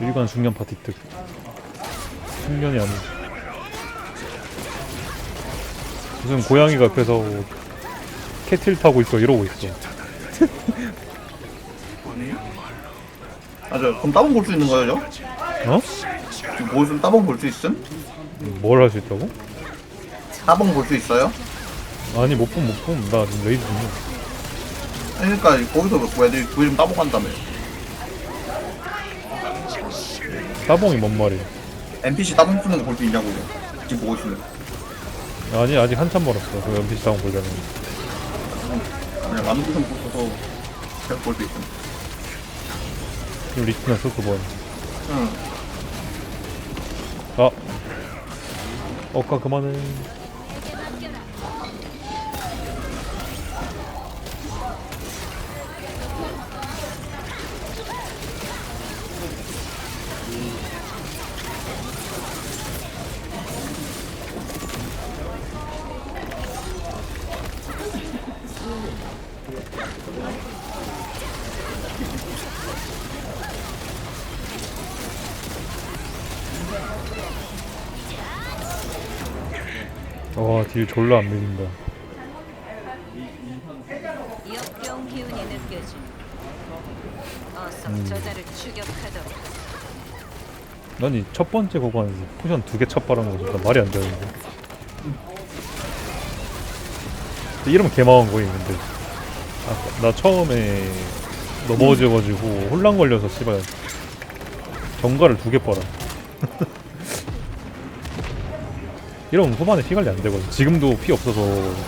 일관 중년 파티 특 중년이 아니고 무슨 고양이가 옆에서 캐틸 타고 있어 이러고 있어 아, 저, 그럼 따봉 볼 수 있는 거예요, 저? 어? 지금 보여주면 따봉 볼 수 있음? 뭘 할 수 있다고? 따봉 볼 수 있어요? 아니 못봄못봄나 지금 레이드 중이야 아니, 그러니까 거기서 그 애들이 보여주면 따봉 한다며. 따봉이 뭔 말이야 NPC 따봉 쓰는 거 볼 수 있냐고요. 지금 보고 있으면. 아니 아직 한참 멀었어 그 연필 다운 보려면 그냥 만두선 보고서 계속 볼수 있음. 리트났어 그번 응. 아 어까 그만해 와 딜 졸라 안 밀린다 역경 기운이 느껴지. 어서 음. 저자를 추격하도록. 아니 첫 번째 구간에서 포션 두개 첩바라는 거 진짜 말이 안 되는데 근데 이러면 개망한 거임 근데 아, 나 처음에 넘어져가지고 혼란 걸려서 씨발 정가를 두 개 빨아 이러면 후반에 피 관리 안 되거든 지금도 피 없어서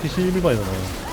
피 11반이잖아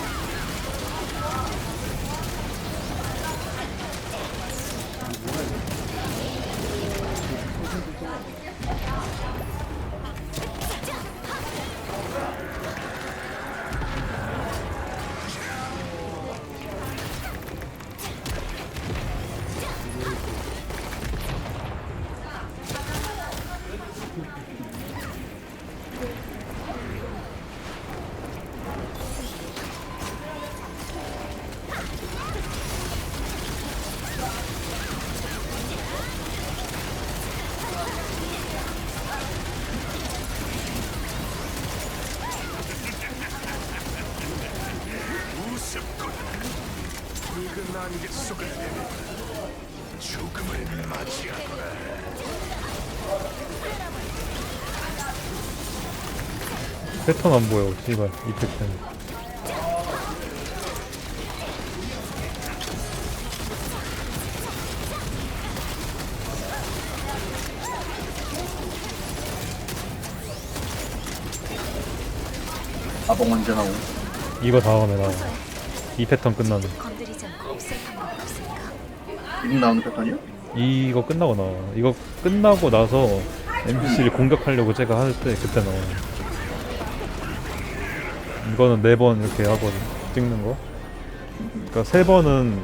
패턴 안 보여 씨발 이펙트는 따봉 언제 나오고. 이거 다음에 나와 이 패턴 끝나면 건드리지 않고 없앨 방법 없을까? 지금 나오는 패턴이요? 이거 끝나고 나와. 이거 끝나고 나서 NPC를 공격하려고 제가 할 때 그때 나와. 이거는 네 번 이렇게 하거든. 찍는 거. 그러니까 세 번은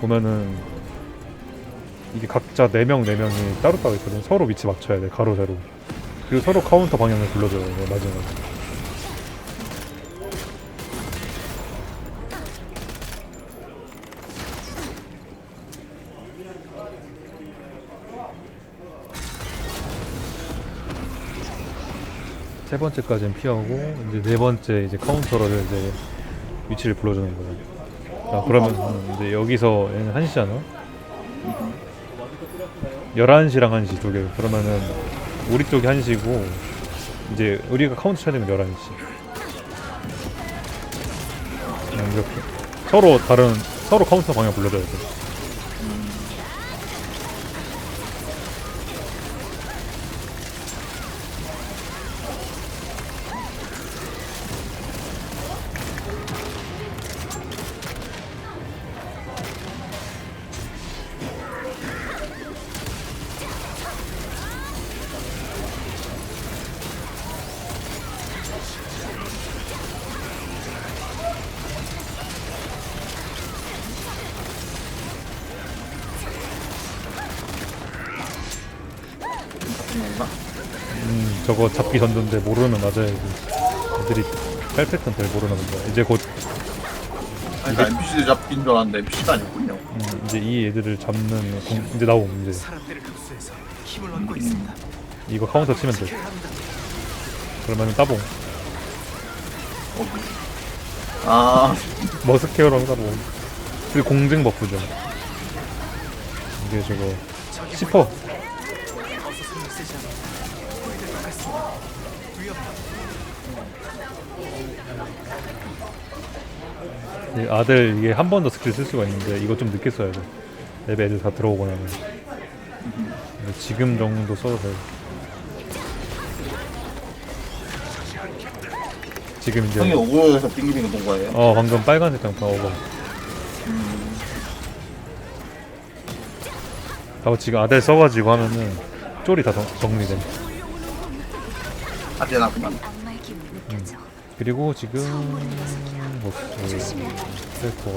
보면은 이게 각자 네 명 네 명이 따로따로 있거든. 서로 위치 맞춰야 돼. 가로 세로. 그리고 서로 카운터 방향을 불러줘요. 마지막에. 세 번째까지는 피하고 이제 네 번째 이제 카운터를 이제 위치를 불러주는 거야. 자 그러면 음, 이제 여기서 얘는 1시잖아. 11시랑 1시 두 개. 그러면은 우리 쪽이 1시고 이제 우리가 카운터 쳐야 되면 11시. 그냥 이렇게 서로 다른 서로 카운터 방향 불러줘야 돼. 뭔가? 음 저거 잡기 전도인데 모르면 맞아야지. 애들이 깔 패턴 잘 모르나 본다. 이제 곧 아니, 그러니까 NPC들 잡긴 줄 알았는데 NPC가 아니군요. 음, 이제 이 애들을 잡는 공, 이제 나옴 이제 사람들을 흡수해서 있습니다. 이거 카운터 치면 돼 그러면은 따봉 아, 머스케어랑 따봉 그리고 공증 버프죠 이게 저거 10퍼 어서 손을 쓰지 않아 보이될 것 같습니다. 위협 이 아들 이게 한 번 더 스킬 쓸 수가 있는데 이거 좀 늦게 써야 돼 랩에 애들 다 들어오고 나면 지금 정도 써도 돼 지금 이제 형이 오고에서 빙기빙기 본 거예요? 어 방금 빨간색 장판 오버 하고 지금 아델 써가지고 하면은 쫄이 다 정- 정리돼 아. 악마의 기운 느껴져. 그리고 지금 뭐 조심해야 돼. 셀프가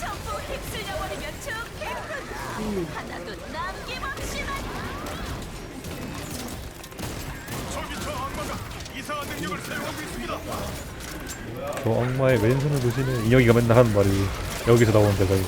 전부 휩쓸려버리면 좋겠군. 하나도 남김없이 말. 저 악마의 왼손을 보시는 인혁이가 맨날 하는 말이 여기서 나오는 대사이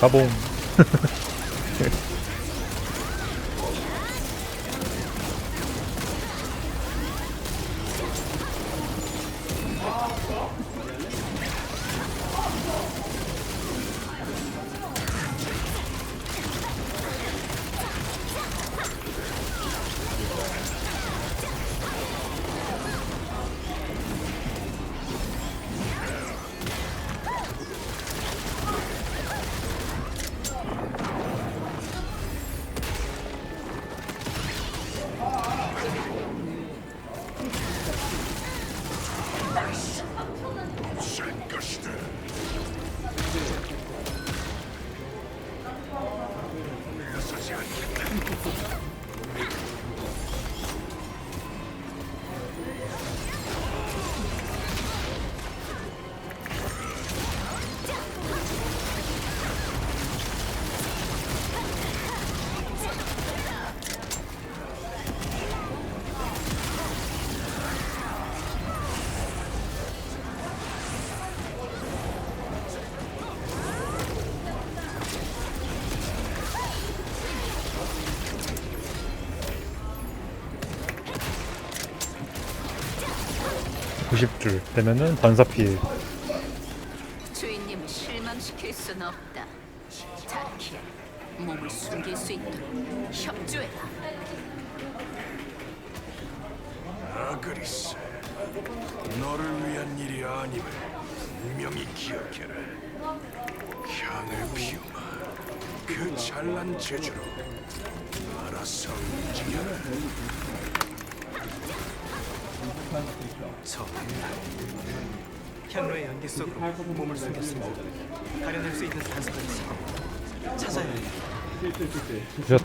가봉 (90줄) 되면은 반사 피해 주인님을 실망시킬 순 없다. 자키야, 몸을 숨길 수 있도록 협조해라. 아그리스, 너를 위한 일이 아님을 분명히 기억해라. 향을 피우마. 그 찬란 재주로 알아서 움직여라. 저는 향로의 연기 속으로 몸을 숨겼습니다. 가려낼 수 있는 단서가 있어. 찾아야 해요. 부셨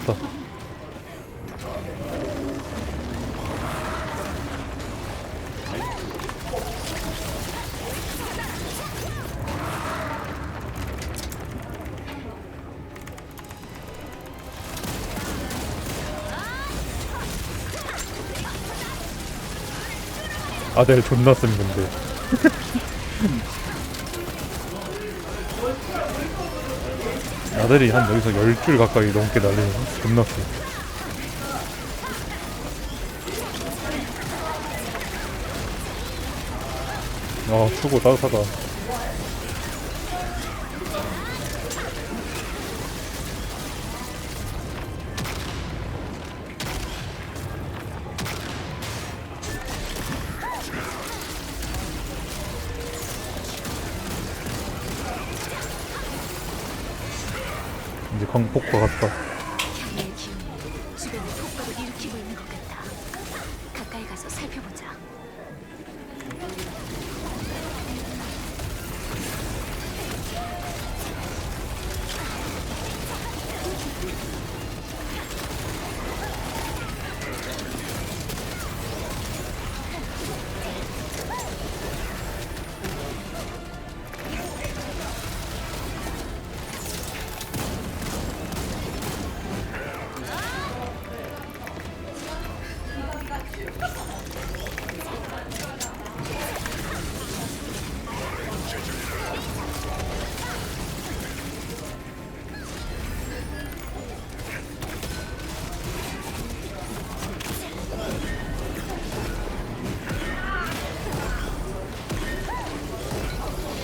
다 아델 존나 쓴 건데 아델이 한 여기서 10줄 가까이 넘게 날리는 존나 세 아, 추고 따뜻하다. 광폭과 같다.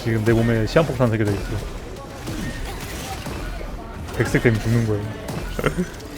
지금 내 몸에 시한폭탄 새겨져 있어. 백색 되면 죽는 거예요.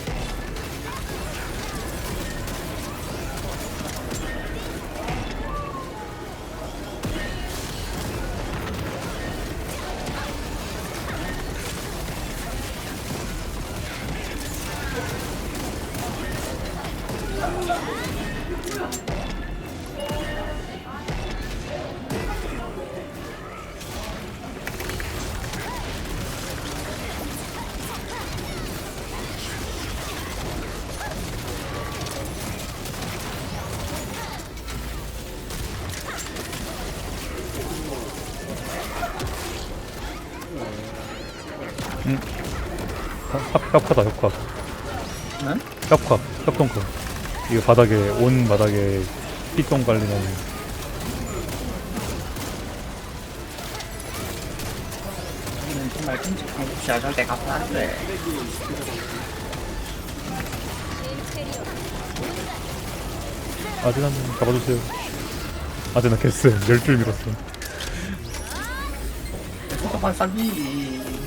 협- 협화다 협화. 네? 협화 협동화. 이거 바닥에 온 바닥에 피똥 여기는 정말 끔찍한 곳이야. 절대 가면 안 돼. 아제나 잡아주세요. 아제나 개쎄 열줄 밀었어. 잠깐만 살기.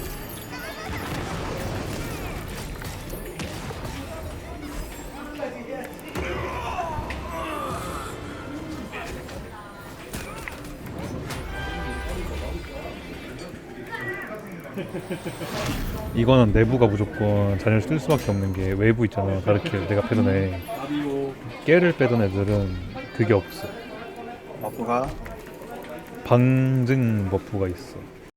이거는 내부가 무조건 잔열 쓸 수밖에 없는 게 외부 있잖아. 다르게 내가 빼던 애. 깨를 빼던 애들은 그게 없어. 마부가 방증 버프가 있어.